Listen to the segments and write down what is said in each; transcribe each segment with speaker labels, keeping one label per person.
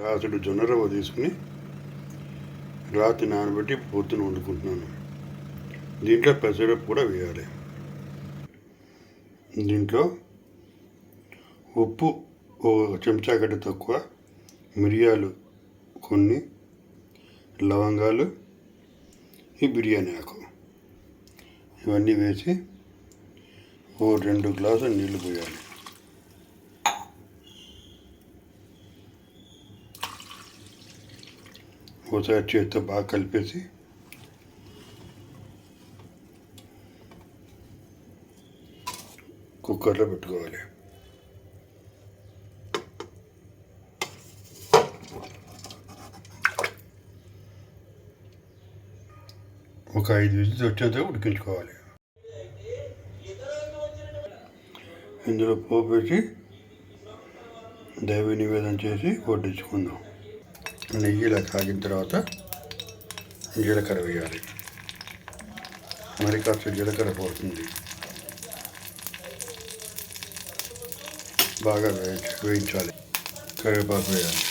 Speaker 1: గ్లాసుడు జొన్న రవ్వ తీసుకుని రాత్రి నానబెట్టి పొద్దున వండుకుంటున్నాను. దీంట్లో పెసరపప్పు కూడా వేయాలి. దీంట్లో ఉప్పు ఓ చెంచా గడ్డ తక్కువ మిరియాలు కొన్ని లవంగాలు ఈ బిర్యానీ ఆకు. ఇవన్నీ వేసి ఓ రెండు గ్లాసులు నీళ్ళు పోయాలి. ఒకసారి చేతితో బాగా కలిపేసి కుక్కర్లో పెట్టుకోవాలి. ఒక ఐదు విజిల్స్ వచ్చేంత ఉడికించుకోవాలి. ఇందులో పోపేసి దైవ నివేదన చేసి వడ్డించుకుందాం నెయ్యి ఇలా కాగిన తర్వాత జీలకర్ర వేయాలి. మరి కాస్త జీలకర్ర పోతుంది. బాగా వేయించి వేయించాలి. కరివేపాకు వేయాలి.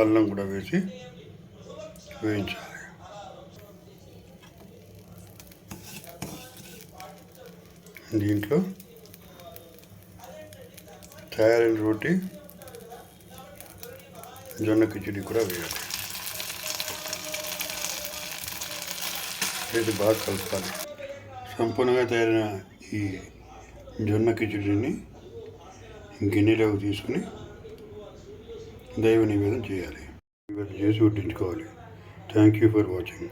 Speaker 1: అల్లం కూడా వేసి వేయించాలి. దీంట్లో తయారైన రోటీ జొన్న కిచడి కూడా వేయాలి. ఇది బాగా కలపాలి. సంపూర్ణంగా తయారైన ఈ జొన్న కిచడిని గిన్నెలోకి తీసుకుని దైవ నివేదన చేయాలి. నివేదన చేసి వడ్డించుకోవాలి. Thank you for watching